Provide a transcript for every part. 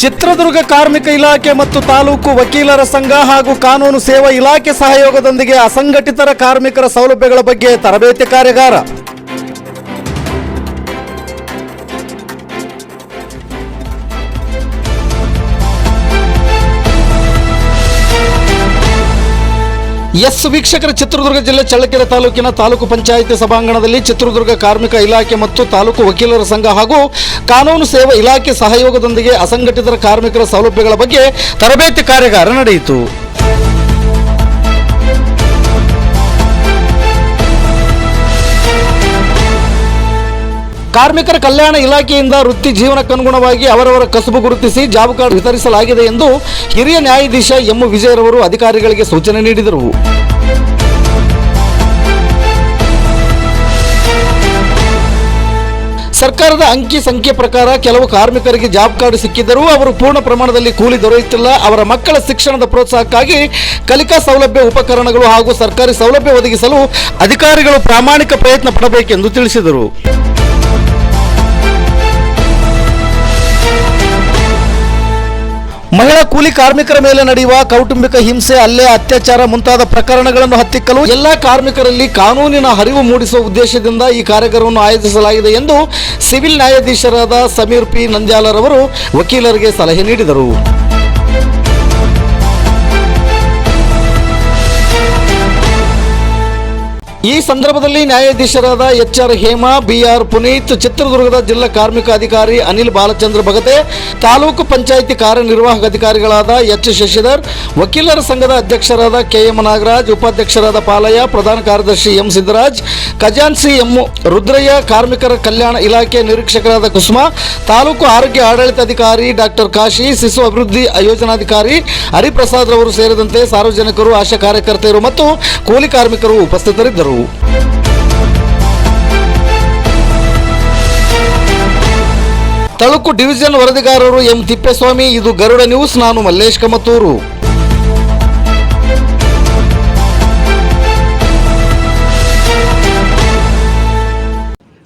ಚಿತ್ರದುರ್ಗ ಕಾರ್ಮಿಕ ಇಲಾಖೆ ಮತ್ತು ತಾಲೂಕು ವಕೀಲರ ಸಂಘ ಹಾಗೂ ಕಾನೂನು ಸೇವಾ ಇಲಾಖೆ ಸಹಯೋಗದೊಂದಿಗೆ ಅಸಂಘಟಿತರ ಕಾರ್ಮಿಕರ ಸೌಲಭ್ಯಗಳ ಬಗ್ಗೆ ತರಬೇತಿ ಕಾರ್ಯಾಗಾರ. ಎಸ್ ವೀಕ್ಷಕರ ಚಿತ್ರದುರ್ಗ ಜಿಲ್ಲೆ ಚಳ್ಳಕೆರೆ ತಾಲೂಕಿನ ತಾಲೂಕು ಪಂಚಾಯಿತಿ ಸಭಾಂಗಣದಲ್ಲಿ ಚಿತ್ರದುರ್ಗ ಕಾರ್ಮಿಕ ಇಲಾಖೆ ಮತ್ತು ತಾಲೂಕು ವಕೀಲರ ಸಂಘ ಹಾಗೂ ಕಾನೂನು ಸೇವಾ ಇಲಾಖೆ ಸಹಯೋಗದೊಂದಿಗೆ ಅಸಂಘಟಿತರ ಕಾರ್ಮಿಕರ ಸೌಲಭ್ಯಗಳ ಬಗ್ಗೆ ತರಬೇತಿ ಕಾರ್ಯಾಗಾರ ನಡೆಯಿತು. ಕಾರ್ಮಿಕರ ಕಲ್ಯಾಣ ಇಲಾಖೆಯಿಂದ ವೃತ್ತಿ ಜೀವನಕ್ಕನುಗುಣವಾಗಿ ಅವರವರ ಕಸುಬು ಗುರುತಿಸಿ ಜಾಬ್ ಕಾರ್ಡ್ ವಿತರಿಸಲಾಗಿದೆ ಎಂದು ಹಿರಿಯ ನ್ಯಾಯಾಧೀಶ ಎಂ. ವಿಜಯರವರು ಅಧಿಕಾರಿಗಳಿಗೆ ಸೂಚನೆ ನೀಡಿದರು. ಸರ್ಕಾರದ ಅಂಕಿ ಸಂಖ್ಯೆ ಪ್ರಕಾರ ಕೆಲವು ಕಾರ್ಮಿಕರಿಗೆ ಜಾಬ್ ಕಾರ್ಡ್ ಸಿಕ್ಕಿದ್ದರೂ ಅವರು ಪೂರ್ಣ ಪ್ರಮಾಣದಲ್ಲಿ ಕೂಲಿ ದೊರೆಯುತ್ತಿಲ್ಲ. ಅವರ ಮಕ್ಕಳ ಶಿಕ್ಷಣದ ಪ್ರೋತ್ಸಾಹಕ್ಕಾಗಿ ಕಲಿಕಾ ಸೌಲಭ್ಯ ಉಪಕರಣಗಳು ಹಾಗೂ ಸರ್ಕಾರಿ ಸೌಲಭ್ಯ ಒದಗಿಸಲು ಅಧಿಕಾರಿಗಳು ಪ್ರಾಮಾಣಿಕ ಪ್ರಯತ್ನ ಪಡಬೇಕೆಂದು ತಿಳಿಸಿದರು. ಮಹಿಳಾ ಕೂಲಿ ಕಾರ್ಮಿಕರ ಮೇಲೆ ನಡೆಯುವ ಕೌಟುಂಬಿಕ ಹಿಂಸೆ, ಹಲ್ಲೆ, ಅತ್ಯಾಚಾರ ಮುಂತಾದ ಪ್ರಕರಣಗಳನ್ನು ಹತ್ತಿಕ್ಕಲು ಎಲ್ಲಾ ಕಾರ್ಮಿಕರಲ್ಲಿ ಕಾನೂನಿನ ಅರಿವು ಮೂಡಿಸುವ ಉದ್ದೇಶದಿಂದ ಈ ಕಾರ್ಯಕ್ರಮವನ್ನು ಆಯೋಜಿಸಲಾಗಿದೆ ಎಂದು ಸಿವಿಲ್ ನ್ಯಾಯಾಧೀಶರಾದ ಸಮೀರ್ ಪಿ ನಂದ್ಯಾಲರವರು ವಕೀಲರಿಗೆ ಸಲಹೆ ನೀಡಿದರು. ಈ ಸಂದರ್ಭದಲ್ಲಿ ನ್ಯಾಯಾಧೀಶರಾದ H R Hema B R Puneeth, ಚಿತ್ರದುರ್ಗದ ಜಿಲ್ಲಾ ಕಾರ್ಮಿಕ ಅಧಿಕಾರಿ ಅನಿಲ್ ಬಾಲಚಂದ್ರ ಭಗತೆ ತಾಲೂಕು ಪಂಚಾಯಿತಿ ಕಾರ್ಯನಿರ್ವಾಹಕ ಅಧಿಕಾರಿಗಳಾದ ಎಚ್ ಶಶಿಧರ್, ವಕೀಲರ ಸಂಘದ ಅಧ್ಯಕ್ಷರಾದ ಕೆ ಎಂ ನಾಗರಾಜ್, ಉಪಾಧ್ಯಕ್ಷರಾದ ಪಾಲಯ್ಯ, ಪ್ರಧಾನ ಕಾರ್ಯದರ್ಶಿ ಎಂ ಸಿದ್ದರಾಜ್ ಖಜಾನ್ಸಿ ಎಂ ರುದ್ರಯ್ಯ, ಕಾರ್ಮಿಕರ ಕಲ್ಯಾಣ ಇಲಾಖೆ ನಿರೀಕ್ಷಕರಾದ ಕುಸುಮಾ, ತಾಲೂಕು ಆರೋಗ್ಯ ಆಡಳಿತಾಧಿಕಾರಿ ಡಾಕ್ಟರ್ ಕಾಶಿ, ಶಿಶು ಅಭಿವೃದ್ಧಿ ಯೋಜನಾಧಿಕಾರಿ ಹರಿಪ್ರಸಾದ್ ರವರು ಸೇರಿದಂತೆ ಸಾರ್ವಜನಿಕರು, ಆಶಾ ಕಾರ್ಯಕರ್ತೆಯರು ಮತ್ತು ಕೂಲಿ ಕಾರ್ಮಿಕರು ಉಪಸ್ಥಿತರಿದ್ದರು. ತಳುಕು ಡಿವಿಷನ್ ವರದಿಗಾರರು ಎಂ ತಿಪ್ಪೇಸ್ವಾಮಿ ಇದು ಗರುಡ ನ್ಯೂಸ್ ನಾನು ಮಲ್ಲೇಶ್ ಕಮತೂರು.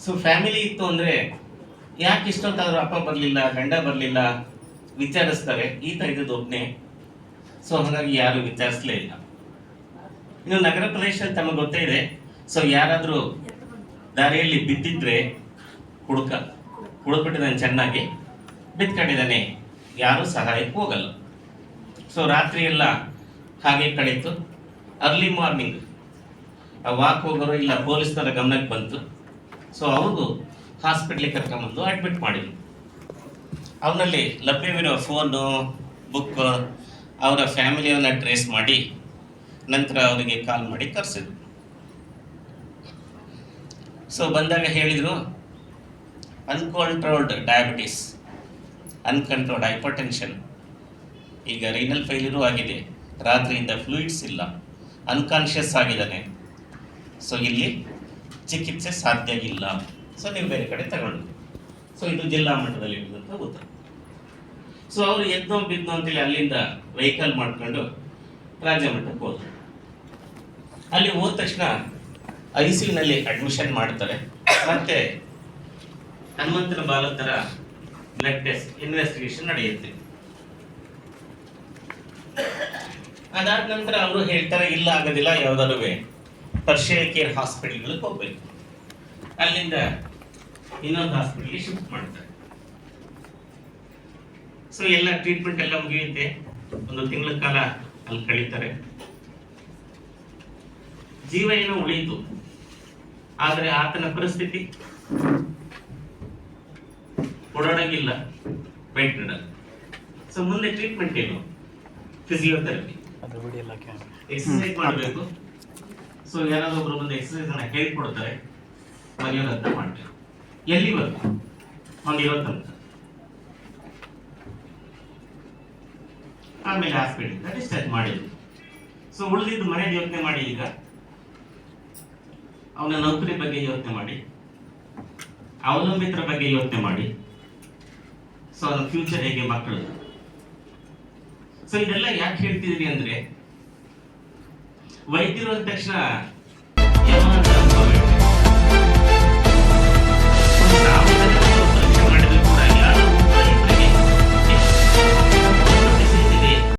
ಸೊ ಫ್ಯಾಮಿಲಿ ಇತ್ತು ಅಂದ್ರೆ ಯಾಕೆ ಇಷ್ಟೊತ್ತಾದ್ರೂ ಅಪ್ಪ ಬರ್ಲಿಲ್ಲ ಗಂಡ ಬರಲಿಲ್ಲ ವಿಚಾರಿಸ್ತಾರೆ. ಈತ ಇದ್ದದ್ದು ಒಬ್ನೇ ಸೊ ಹಾಗಾಗಿ ಯಾರು ವಿಚಾರಿಸ್ಲೇ ಇಲ್ಲ. ಇನ್ನು ನಗರ ಪ್ರದೇಶದಲ್ಲಿ ತಮಗೆ ಗೊತ್ತೇ ಇದೆ. ಸೊ ಯಾರಾದರೂ ದಾರಿಯಲ್ಲಿ ಬಿದ್ದಿದ್ರೆ ಹುಡುಕ, ಹುಡುಕ್ಬಿಟ್ಟಿದ್ದಾನೆ ಚೆನ್ನಾಗಿ ಬಿತ್ಕೊಂಡಿದ್ದಾನೆ ಯಾರೂ ಸಹಾಯಕ್ಕೆ ಹೋಗಲ್ಲ. ಸೊ ರಾತ್ರಿ ಎಲ್ಲ ಹಾಗೆ ಕಳೀತು. ಅರ್ಲಿ ಮಾರ್ನಿಂಗ್ ವಾಕ್ ಹೋಗೋರು ಇಲ್ಲ, ಪೊಲೀಸ್ನವರ ಗಮನಕ್ಕೆ ಬಂತು. ಸೊ ಅವ್ರಿಗೂ ಹಾಸ್ಪಿಟ್ಲಿಗೆ ಕರ್ಕೊಂಬಂದು ಅಡ್ಮಿಟ್ ಮಾಡಿದ್ರು. ಅವನಲ್ಲಿ ಲಭ್ಯವಿರೋ ಫೋನು ಬುಕ್ ಅವರ ಫ್ಯಾಮಿಲಿಯನ್ನ ಟ್ರೇಸ್ ಮಾಡಿ ನಂತರ ಅವರಿಗೆ ಕಾಲ್ ಮಾಡಿ ಕರೆಸಿದ್ರು. ಸೊ ಬಂದಾಗ ಹೇಳಿದರು uncontrolled diabetes uncontrolled hypertension ಈಗ ರೈನಲ್ ಫೇಲ್ಯೂರು ಆಗಿದೆ. ರಾತ್ರಿಯಿಂದ ಫ್ಲೂಯಿಡ್ಸ್ ಇಲ್ಲ. ಅನ್ಕಾನ್ಷಿಯಸ್ ಆಗಿದ್ದಾನೆ. ಸೊ ಇಲ್ಲಿ ಚಿಕಿತ್ಸೆ ಸಾಧ್ಯ ಇಲ್ಲ. ಸೊ ನೀವು ಬೇರೆ ಕಡೆ ತಗೊಂಡು ಸೊ ಇದು ಜಿಲ್ಲಾ ಮಟ್ಟದಲ್ಲಿ ಇರುವಂಥ ಸೊ ಅವರು ಎದ್ದೋ ಬಿದ್ದೋ ಅಂತೇಳಿ ಅಲ್ಲಿಂದ ವೆಹಿಕಲ್ ಮಾಡ್ಕೊಂಡು ರಾಜ್ಯ ಮಟ್ಟಕ್ಕೆ ಹೋದ್ರು. ಅಲ್ಲಿ ಹೋದ ತಕ್ಷಣ ಐ ಅಡ್ಮಿಷನ್ ಮಾಡ್ತಾರೆ. ಮತ್ತೆ ಹನುಮಂತನ ಬಾಲತರ ಬ್ಲಡ್ ಟೆಸ್ಟ್ ಇನ್ವೆಸ್ಟಿಗೇಷನ್ ನಡೆಯುತ್ತೆ. ಅದಾದ ನಂತರ ಅವರು ಹೇಳ್ತಾರೆ, ಇಲ್ಲ ಆಗೋದಿಲ್ಲ ಯಾವ್ದಾದ್ರು ಪರ್ಷಿಯಲ್ ಕೇರ್ ಹಾಸ್ಪಿಟಲ್ಗಳಿಗೆ ಹೋಗ್ಬೇಕು. ಅಲ್ಲಿಂದ ಇನ್ನೊಂದು ಹಾಸ್ಪಿಟಲ್ಗೆ ಶಿಫ್ಟ್ ಮಾಡ್ತಾರೆ. ಸೊ ಎಲ್ಲ ಟ್ರೀಟ್ಮೆಂಟ್ ಎಲ್ಲ ಮುಗಿಯುತ್ತೆ. ಒಂದು ತಿಂಗಳ ಕಾಲ ಅಲ್ಲಿ ಕಳೀತಾರೆ ಜೀವ ಏನೋ ಉಳಿಯಿತು. ಆದರೆ ಆತನ ಪರಿಸ್ಥಿತಿ? ಓಡಾಡಂಗಿಲ್ಲ. ಬೆಡ್ ಸೊ ಮುಂದೆ ಟ್ರೀಟ್ಮೆಂಟ್ ಏನು? ಫಿಸಿಯೋಥೆರಪಿ ಎಕ್ಸರ್ಸೈಸ್ ಮಾಡಬೇಕು. ಸೊ ಯಾರಾದ್ರೂ ಒಬ್ರು ಬಂದು ಎಕ್ಸರ್ಸೈಸ್ ಅನ್ನ ಹೇಳ್ಕೊಡ್ತಾರೆ ಮರೆಯೋದಂತ ಮಾಡ್ತಾರೆ. ಎಲ್ಲಿವರೆಗೂ ಒಂದು ಇವತ್ತಂತ ಆಮೇಲೆ ಹಾಸ್ಪಿಟಲ್ ಡಿಸ್ಚಾರ್ಜ್ ಮಾಡಿದ್ರು ಸೊ ಉಳಿದಿದ್ದು ಮನೆಗೆ ಯೋಚನೆ ಮಾಡಿ ಈಗ. ಅವನ ನೌಕರಿ ಬಗ್ಗೆ ಯೋಚನೆ ಮಾಡಿ. ಅವಲಂಬಿತರ ಬಗ್ಗೆ ಯೋಚನೆ ಮಾಡಿ. ಸೊ ಅವನ ಫ್ಯೂಚರ್ ಹೇಗೆ ಮಕ್ಕಳು? ಸೊ ಇದೆಲ್ಲ ಯಾಕೆ ಹೇಳ್ತಿದ್ರಿ ಅಂದ್ರೆ, ವೈದ್ಯರು ಅಂದ ತಕ್ಷಣ